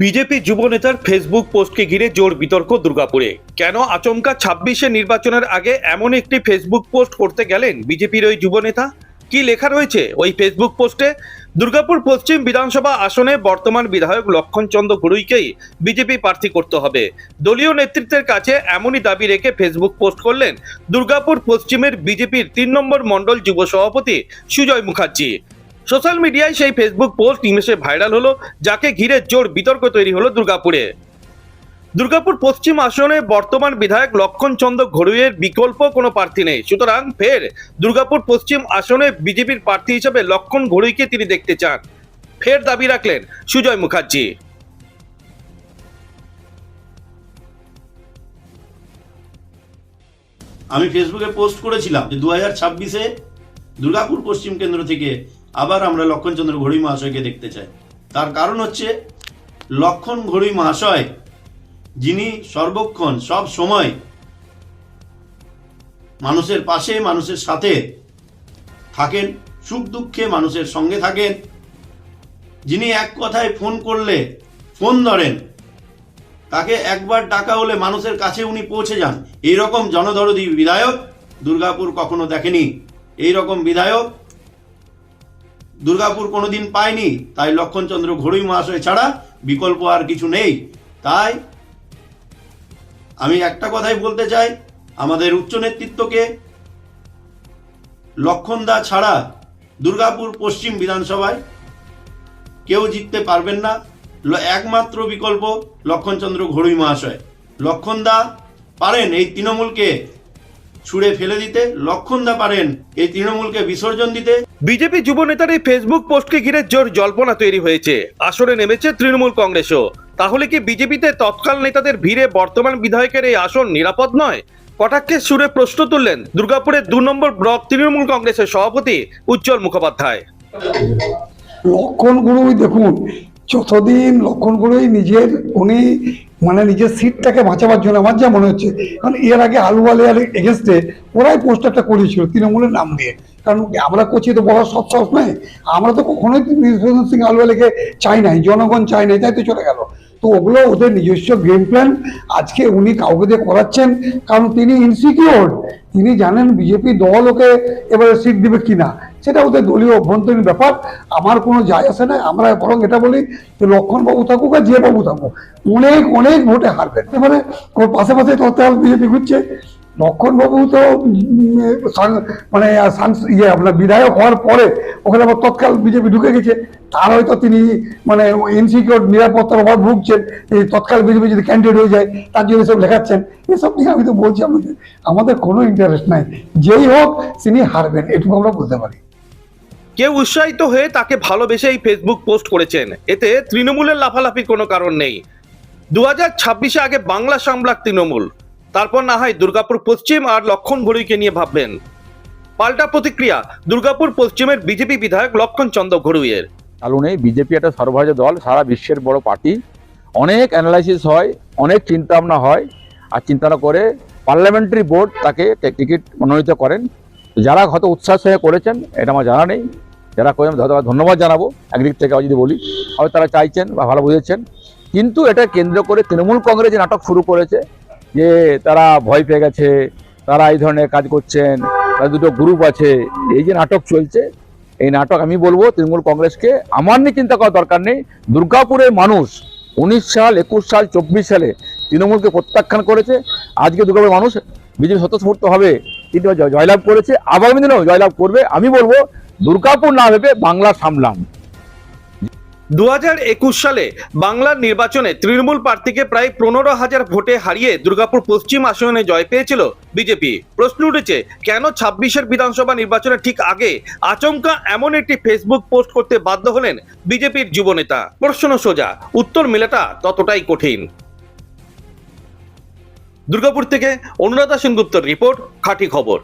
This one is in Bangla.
বিজেপি যুব নেতার ফেসবুক পোস্টকে ঘিরে জোর বিতর্ক দুর্গাপুরে। কেন আচমকা ছাব্বিশে নির্বাচনের আগে এমন একটি ফেসবুক পোস্ট করতে গেলেন বিজেপির ওই যুব নেতা? কি লেখা রয়েছে ওই ফেসবুক পোস্টে দুর্গাপুর পশ্চিম বিধানসভা আসনে বর্তমান বিধায়ক লক্ষণচন্দ্র ঘুরুইকেই বিজেপি প্রার্থী করতে হবে। দলীয় নেতৃত্বের কাছে এমনই দাবি রেখে ফেসবুক পোস্ট করলেন দুর্গাপুর পশ্চিমের বিজেপির তিন নম্বর মণ্ডল যুব সভাপতি সুজয় মুখার্জি। সোশ্যাল মিডিয়ায় সেই ফেসবুক পোস্ট নিমেষে ভাইরাল হলো, যাকে ঘিরে জোর বিতর্ক তৈরি হলো দুর্গাপুরে। দুর্গাপুর পশ্চিম আসনে বর্তমান বিধায়ক লক্ষণ চন্দ্র ঘড়ুইয়ের বিকল্প কোনো প্রার্থী নেই। সুতরাং ফের দুর্গাপুর পশ্চিম আসনে বিজেপির প্রার্থী হিসেবে লক্ষণ ঘড়ুইকে তিনি দেখতে চান। ফের দাবি রাখলেন সুজয় মুখার্জি। আমি ফেসবুকে পোস্ট করেছিলাম যে দু হাজার ছাব্বিশে দুর্গাপুর পশ্চিম কেন্দ্র থেকে আবার আমরা লক্ষণচন্দ্র ঘড়ি মহাশয়কে দেখতে চাই। তার কারণ হচ্ছে, লক্ষণ ঘড়ি মহাশয়, যিনি সর্বক্ষণ, সব সময় মানুষের পাশে, মানুষের সাথে থাকেন, সুখ দুঃখে মানুষের সঙ্গে থাকেন, যিনি এক কথায় ফোন করলে, ফোন ধরেন, তাকে একবার ডাকা হলে মানুষের কাছে উনি পৌঁছে যান। এই রকম জনদরদি বিধায়ক দুর্গাপুর কখনো দেখেনি। এই রকম বিধায়ক দুর্গাপুর কোনোদিন পায়নি, তাই লক্ষণচন্দ্র ঘড়ুই মহাশয় ছাড়া বিকল্প আর কিছু নেই। তাই আমি একটা কথাই বলতে চাই, আমাদের উচ্চ নেতৃত্বকে লক্ষণদা ছাড়া দুর্গাপুর পশ্চিম বিধানসভায় কেউ জিততে পারবেন না। একমাত্র বিকল্প লক্ষণচন্দ্র ঘড়ুই মহাশয়। লক্ষণদা পারেন এই তৃণমূলকে ছুঁড়ে ফেলে দিতে, লক্ষণদা পারেন এই তৃণমূলকে বিসর্জন দিতে। বিজেপি যুব নেতার এই ফেসবুক পোস্টকে ঘিরে জোর জল্পনা তৈরি হয়েছে। আসরে নেমেছে তৃণমূল কংগ্রেসও। তাহলে কি বিজেপিতে তৎকাল নেতাদের ভিড়ে বর্তমান বিধায়কের এই আসন নিরাপদ নয়? কটাক্ষের সুরে প্রশ্ন তুললেন দুর্গাপুরের দু নম্বর ব্লক তৃণমূল কংগ্রেসের সভাপতি উজ্জ্বল মুখোপাধ্যায়। লক্ষণ গুরুই দেখুন যতদিন লক্ষণ গুরুই নিজের, উনি মানে নিজের সিটটাকে বাঁচাবার জন্য, আমার যা মনে হচ্ছে, কারণ এর আগে আলুওয়ালিয়ার এগেনস্টে ওরাই পোস্টারটা করেছিল তৃণমূলের নাম দিয়ে। কারণ আমরা করছি তো বলার সব সাহস নয়। আমরা তো কখনোই বিশ্বজিৎ সিং আলুওয়ালিকে চাই নাই, জনগণ চাই নাই, তাই তো চলে গেল। তো ওগুলো ওদের নিজস্ব গেম প্ল্যান আজকে উনি কাউকে দিয়ে করাচ্ছেন, কারণ তিনি ইনসিকিওর তিনি জানেন বিজেপি দল ওকে এবারে সিট দিবে কিনা। সেটা ওদের দলীয় অভ্যন্তরীণ ব্যাপার। আমার কোনো যায় আসে না। আমরা বরং এটা বলি যে লক্ষণ বাবু থাকুক আর যে বাবু থাকুক, অনেক অনেক ভোটে হারবেন। মানে ওর পাশে পাশে তৎকাল বিজেপি ঘুরছে। লক্ষণ বাবু তো মানে ইয়ে আপনার বিধায়ক হওয়ার পরে ওখানে আবার তৎকাল বিজেপি ঢুকে গেছে। তার হয়তো তিনি মানে ইনসিকিউর নিরাপত্তার অভাব ভুগছেন। এই তৎকাল বিজেপি যদি ক্যান্ডিডেট হয়ে যায়, তার জন্য সব লেখাচ্ছেন। এসব নিয়ে আমি তো বলছি আমাদের আমাদের কোনো ইন্টারেস্ট নাই। যেই হোক, তিনি হারবেন, এটুকু আমরা বলতে পারি। কেউ উৎসাহিত হয়ে তাকে ভালোবেসে এই ফেসবুক পোস্ট করেছেন। এতে তৃণমূলের লাফালাফির কোনো কারণ নেই। দু হাজার ছাব্বিশে আগে বাংলা সামলাক তৃণমূল। তারপর না হয় দুর্গাপুর পশ্চিম আর লক্ষণ ঘড়ুইকে নিয়ে ভাববেন। পাল্টা প্রতিক্রিয়া, দুর্গাপুর পশ্চিমের বিজেপি বিধায়ক লক্ষণ চন্দ্র ঘড়ুইয়ের চালু নেই। বিজেপি একটা সর্বভারতীয় দল, সারা বিশ্বের বড় পার্টি। অনেক অ্যানালাইসিস হয়, অনেক চিন্তা ভাবনা হয়। আর চিন্তা করে পার্লামেন্টারি বোর্ড তাকে টিকিট মনোনীত করেন। যারা হয়তো উৎসাহ হয়ে করেছেন, এটা আমার জানা নেই। যারা করেন হয়তো ধন্যবাদ জানাব। একদিক থেকে যদি বলি, হয়তো তারা চাইছেন বা ভালো বুঝেছেন। কিন্তু এটা কেন্দ্র করে তৃণমূল কংগ্রেস যে নাটক শুরু করেছে, যে তারা ভয় পেয়ে গেছে, তারা এই ধরনের কাজ করছেন তার দুটো গ্রুপ আছে। এই যে নাটক চলছে, এই নাটক আমি বলব তৃণমূল কংগ্রেসকে। আমার নিয়ে চিন্তা করার দরকার নেই। দুর্গাপুরের মানুষ উনিশ সাল, একুশ সাল, চব্বিশ সালে তৃণমূলকে প্রত্যাখ্যান করেছে। আজকে দুর্গাপুরের মানুষ বিজেপি স্বতঃস্ফূর্ত হবে। কিন্তু জয়লাভ করেছে। আগামী দিনেও জয়লাভ করবে। আমি বলব, দুর্গাপুর না ভেবে বাংলা সামলান। দু সালে বাংলার নির্বাচনে তৃণমূল প্রার্থীকে প্রায় পনেরো হাজার ভোটে হারিয়ে দুর্গাপুর পশ্চিম আসনে জয় পেয়েছিল বিজেপি। প্রশ্ন উঠেছে, কেন ছাব্বিশের বিধানসভা নির্বাচনের ঠিক আগে আচমকা এমন একটি ফেসবুক পোস্ট করতে বাধ্য হলেন বিজেপির যুবনেতা? প্রশ্ন সোজা, উত্তর মেলাটা ততটাই কঠিন। দুর্গাপুর থেকে অনুরাধা সেনগুপ্তর রিপোর্ট খাঁটি খবর।